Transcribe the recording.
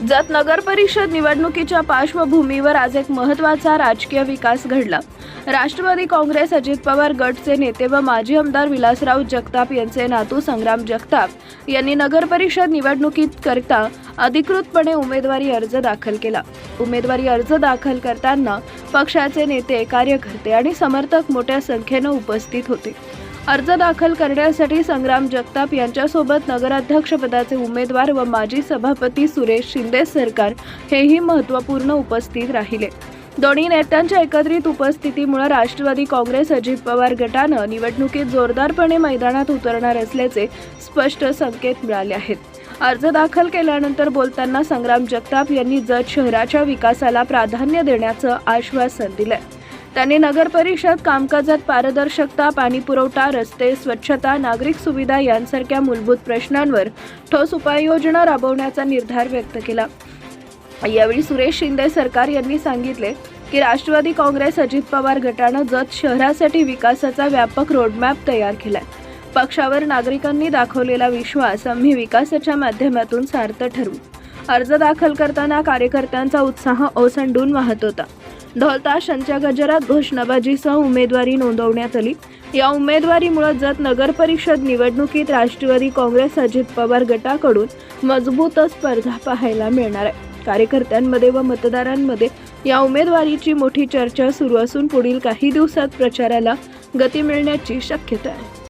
जत नगर परिषद निवडणुकीच्या पार्श्वभूमीवर आज एक महत्त्वाचा राजकीय विकास घडला. राष्ट्रवादी काँग्रेस अजित पवार गटचे नेते व माजी आमदार विलासराव जगताप यांचे नातू संग्राम जगताप यांनी नगर परिषद निवडणुकीत करता अधिकृतपणे उमेदवारी अर्ज दाखल केला. उमेदवारी अर्ज दाखल करताना पक्षाचे नेते कार्यकर्ते आणि समर्थक मोठ्या संख्येनं उपस्थित होते. अर्ज दाखल करण्यासाठी संग्राम जगताप यांच्यासोबत नगराध्यक्षपदाचे उमेदवार व माजी सभापती सुरेश शिंदे सरकार हेही महत्त्वपूर्ण उपस्थित राहिले. दोन्ही नेत्यांच्या एकत्रित उपस्थितीमुळे राष्ट्रवादी काँग्रेस अजित पवार गटानं निवडणुकीत जोरदारपणे मैदानात उतरणार असल्याचे स्पष्ट संकेत मिळाले आहेत. अर्ज दाखल केल्यानंतर बोलताना संग्राम जगताप यांनी जत शहराच्या विकासाला प्राधान्य देण्याचं आश्वासन दिलं त्यांनी नगर परिषद कामकाजात पारदर्शकता पाणीपुरवठा रस्ते स्वच्छता नागरिक सुविधा यांसारख्या मूलभूत प्रश्नांवर ठोस उपाययोजना राबवण्याचा निर्धार व्यक्त केला. यावेळी सुरेश शिंदे सरकार यांनी सांगितले की राष्ट्रवादी काँग्रेस अजित पवार गटानं जत शहरासाठी विकासाचा व्यापक रोडमॅप तयार केलाय. पक्षावर नागरिकांनी दाखवलेला विश्वास आम्ही विकासाच्या माध्यमातून सार्थ ठरवू. अर्ज दाखल करताना कार्यकर्त्यांचा उत्साह ओसंडून वाहत होता. ढोलताशांच्या गजरात घोषणाबाजीसह उमेदवारी नोंदवण्यात आली. या उमेदवारीमुळे जत नगर परिषद निवडणुकीत राष्ट्रवादी काँग्रेस अजित पवार गटाकडून मजबूत स्पर्धा पाहायला मिळणार आहे. कार्यकर्त्यांमध्ये व मतदारांमध्ये या उमेदवारीची मोठी चर्चा सुरू असून पुढील काही दिवसात प्रचाराला गती मिळण्याची शक्यता आहे.